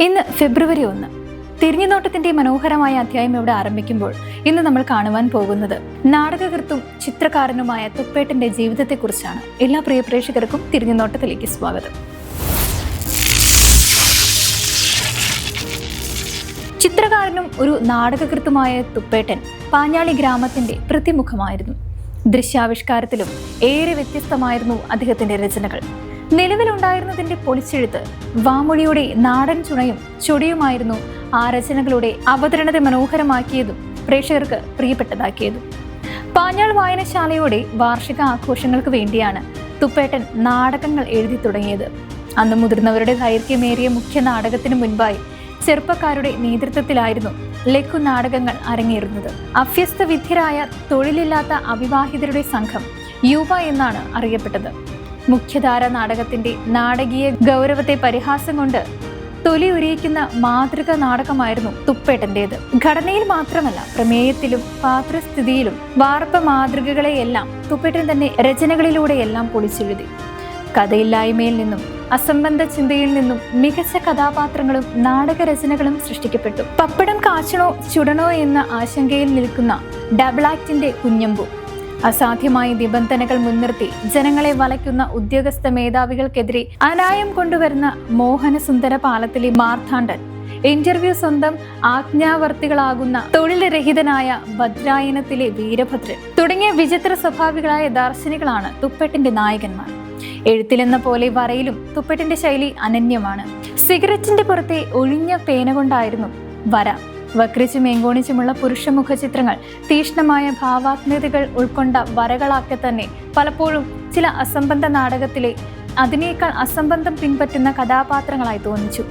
ഇന്ന് ഫെബ്രുവരി ഒന്ന്. തിരിഞ്ഞുനോട്ടത്തിന്റെ മനോഹരമായ അധ്യായം ഇവിടെ ആരംഭിക്കുമ്പോൾ ഇന്ന് നമ്മൾ കാണുവാൻ പോകുന്നത് നാടകകൃത്തും ചിത്രകാരനുമായ തുപ്പേട്ടന്റെ ജീവിതത്തെക്കുറിച്ചാണ്. എല്ലാ പ്രിയ പ്രേക്ഷകർക്കും തിരിഞ്ഞുനോട്ടത്തിലേക്ക് സ്വാഗതം. ചിത്രകാരനും ഒരു നാടകകൃത്തുമായ തുപ്പേട്ടൻ പാഞ്ഞാളി ഗ്രാമത്തിന്റെ പ്രതിമുഖമായിരുന്നു. ദൃശ്യാവിഷ്കാരത്തിലും ഏറെ വ്യത്യസ്തമായിരുന്നു അദ്ദേഹത്തിന്റെ രചനകൾ. നിലവിലുണ്ടായിരുന്നതിന്റെ പൊളിച്ചെഴുത്ത് വാമൊഴിയുടെ നാടൻ ചുണയും ചൊടിയുമായിരുന്നു ആ രചനകളുടെ അവതരണത്തെ മനോഹരമാക്കിയതും പ്രേക്ഷകർക്ക് പ്രിയപ്പെട്ടതാക്കിയതും. പാഞ്ഞാൾ വായനശാലയുടെ വാർഷിക ആഘോഷങ്ങൾക്ക് വേണ്ടിയാണ് തുപ്പേട്ടൻ നാടകങ്ങൾ എഴുതി തുടങ്ങിയത്. അന്ന് മുതിർന്നവരുടെ ദൈർഘ്യമേറിയ മുഖ്യ നാടകത്തിന് മുൻപായി ചെറുപ്പക്കാരുടെ നേതൃത്വത്തിലായിരുന്നു ലഘു നാടകങ്ങൾ അരങ്ങേറുന്നത്. അഭ്യസ്ത വിദ്യരായ തൊഴിലില്ലാത്ത അവിവാഹിതരുടെ സംഘം യുവ എന്നാണ് അറിയപ്പെട്ടത്. മുഖ്യധാര നാടകത്തിന്റെ നാടകീയ ഗൗരവത്തെ പരിഹാസം കൊണ്ട് തൊലി ഉരിയിക്കുന്ന മാതൃക നാടകമായിരുന്നു തുപ്പേട്ടന്റേത്. ഘടനയിൽ മാത്രമല്ല പ്രമേയത്തിലും പാത്രസ്ഥിതിയിലും വാർപ്പ മാതൃകകളെയെല്ലാം തുപ്പേട്ടൻ തന്നെ രചനകളിലൂടെയെല്ലാം പൊളിച്ചെഴുതി. കഥയില്ലായ്മയിൽ നിന്നും അസംബന്ധ ചിന്തയിൽ നിന്നും മികച്ച കഥാപാത്രങ്ങളും നാടകരചനകളും സൃഷ്ടിക്കപ്പെട്ടു. പപ്പടം കാച്ചണോ ചുടണോ എന്ന ആശങ്കയിൽ നിൽക്കുന്ന ഡബിൾ ആക്ടിന്റെ കുഞ്ഞമ്പു. അസാധ്യമായ നിബന്ധനകൾ മുൻനിർത്തി ജനങ്ങളെ വലയ്ക്കുന്ന ഉദ്യോഗസ്ഥ മേധാവികൾക്കെതിരെ അനായം കൊണ്ടുവരുന്ന മോഹനസുന്ദര പാലത്തിലെ മാർത്താണ്ഡൻ. ഇന്റർവ്യൂ സ്വന്തം ആജ്ഞാവർത്തികളാകുന്ന തൊഴിലരഹിതനായ ഭദ്രായനത്തിലെ വീരഭദ്രൻ. തുടങ്ങിയ വിചിത്ര സ്വഭാവികളായ ദാർശനികളാണ് തുപ്പട്ടിന്റെ നായകന്മാർ. എഴുത്തിലെന്ന പോലെ വരയിലും തുപ്പട്ടിന്റെ ശൈലി അനന്യമാണ്. സിഗരറ്റിന്റെ പുറത്തെ ഒഴിഞ്ഞ പേന കൊണ്ടായിരുന്നു വര. വക്രിച്ചും എങ്കോണിച്ചുമുള്ള പുരുഷമുഖ ചിത്രങ്ങൾ തീഷ്ണമായ ഭാവാത്മകതകൾ ഉൾക്കൊണ്ട വരകളാക്കെ തന്നെ പലപ്പോഴും ചില അസംബന്ധ നാടകത്തിലെ അതിനേക്കാൾ അസംബന്ധം പിൻപറ്റുന്ന കഥാപാത്രങ്ങളായി തോന്നിച്ചു.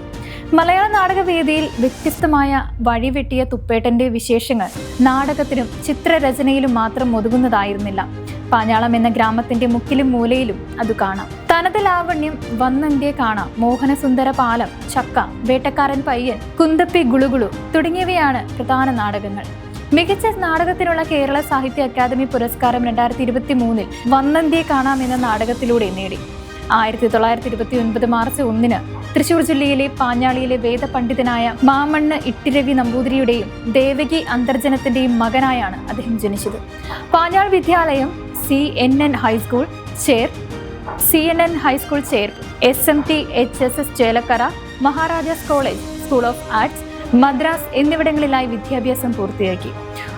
മലയാള നാടകവേദിയിൽ വ്യത്യസ്തമായ വഴിവെട്ടിയ തുപ്പേട്ടന്റെ വിശേഷങ്ങൾ നാടകത്തിലും ചിത്രരചനയിലും മാത്രം ഒതുങ്ങുന്നതായിരുന്നില്ല. പാഞ്ഞാളം എന്ന ഗ്രാമത്തിന്റെ മുക്കിലും മൂലയിലും അത് കാണാം. തനത് ലാവണ്യം വന്നന്ത്യ കാണാം. മോഹനസുന്ദര പാലം ചക്ക വേട്ടക്കാരൻ പയ്യൻ കുന്തപ്പി ഗുളുഗുളു തുടങ്ങിയവയാണ് പ്രധാന നാടകങ്ങൾ. മികച്ച നാടകത്തിനുള്ള കേരള സാഹിത്യ അക്കാദമി പുരസ്കാരം രണ്ടായിരത്തി ഇരുപത്തി മൂന്നിൽ വന്നന്ത്യ കാണാം എന്ന നാടകത്തിലൂടെ നേടി. ആയിരത്തി തൊള്ളായിരത്തി ഇരുപത്തി ഒൻപത് മാർച്ച് ഒന്നിന് തൃശൂർ ജില്ലയിലെ പാഞ്ഞാളിയിലെ വേദപണ്ഡിതനായ മാമണ്ണ് ഇട്ടിരവി നമ്പൂതിരിയുടെയും ദേവകി അന്തർജനത്തിന്റെയും മകനായാണ് അദ്ദേഹം ജനിച്ചത്. പാഞ്ഞാൾ വിദ്യാലയം C N N high school ചേർ C N N high school ചേർ S M T H S S Chelakkara Maharajas college school of arts Madras എന്നിവിടങ്ങളിലായി വിദ്യാഭ്യാസം പൂർത്തിയാക്കി.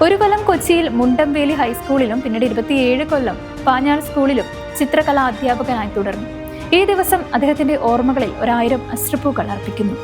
ഒരു കൊല്ലം കൊച്ചിയിൽ മുണ്ടംവേലി ഹൈസ്കൂളിലും പിന്നീട് ഇരുപത്തിയേഴ് കൊല്ലം പാഞ്ഞാൾ സ്കൂളിലും ചിത്രകലാ അധ്യാപകനായി തുടർന്നു. ഈ ദിവസം അദ്ദേഹത്തിന്റെ ഓർമ്മകളിൽ ഒരായിരം അശ്രപ്പൂക്കൾ അർപ്പിക്കുന്നു.